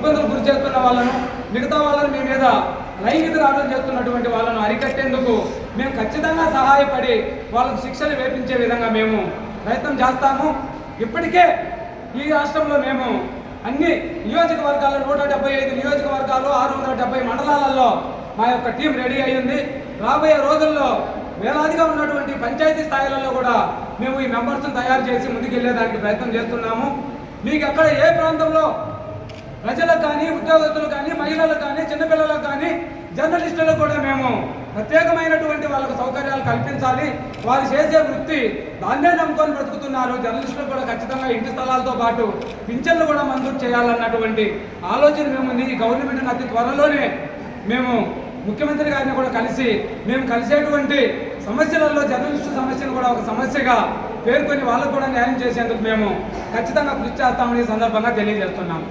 ఇబ్బందులు గురి చేస్తున్న వాళ్ళను మిగతా వాళ్ళని మీ మీద లైంగిక దాడులు చేస్తున్నటువంటి వాళ్ళను అరికట్టేందుకు మేము ఖచ్చితంగా సహాయపడి వాళ్ళకు శిక్షలు వేపించే విధంగా మేము ప్రయత్నం చేస్తాము. ఇప్పటికే ఈ రాష్ట్రంలో మేము అన్ని నియోజకవర్గాలు నూట డెబ్బై ఐదు నియోజకవర్గాలు ఆరు వందల డెబ్బై మండలాలలో మా యొక్క టీం రెడీ అయ్యింది. రాబోయే రోజుల్లో వేలాదిగా ఉన్నటువంటి పంచాయతీ స్థాయిలలో కూడా మేము ఈ మెంబర్స్ని తయారు చేసి ముందుకెళ్ళేదానికి ప్రయత్నం చేస్తున్నాము. మీకు ఎక్కడ ఏ ప్రాంతంలో ప్రజలకు కానీ ఉద్యోగస్తులకు కానీ మహిళలకు కానీ చిన్నపిల్లలకు కానీ జర్నలిస్టులకు కూడా మేము ప్రత్యేకమైనటువంటి వాళ్ళకు సౌకర్యాలు కల్పించాలి. వారు చేసే వృత్తి దాన్నే నమ్ముకొని బ్రతుకుతున్నారు. జర్నలిస్టులు కూడా ఖచ్చితంగా ఇంటి స్థలాలతో పాటు పింఛన్లు కూడా మంజూరు చేయాలన్నటువంటి ఆలోచన మేము ఈ గవర్నమెంట్ అతి త్వరలోనే మేము ముఖ్యమంత్రి గారిని కూడా కలిసి మేము కలిసేటువంటి సమస్యలలో జర్నలిస్టు సమస్యను కూడా ఒక సమస్యగా పేర్కొని వాళ్ళకు కూడా న్యాయం చేసేందుకు మేము ఖచ్చితంగా కృషి చేస్తామని సందర్భంగా తెలియజేస్తున్నాము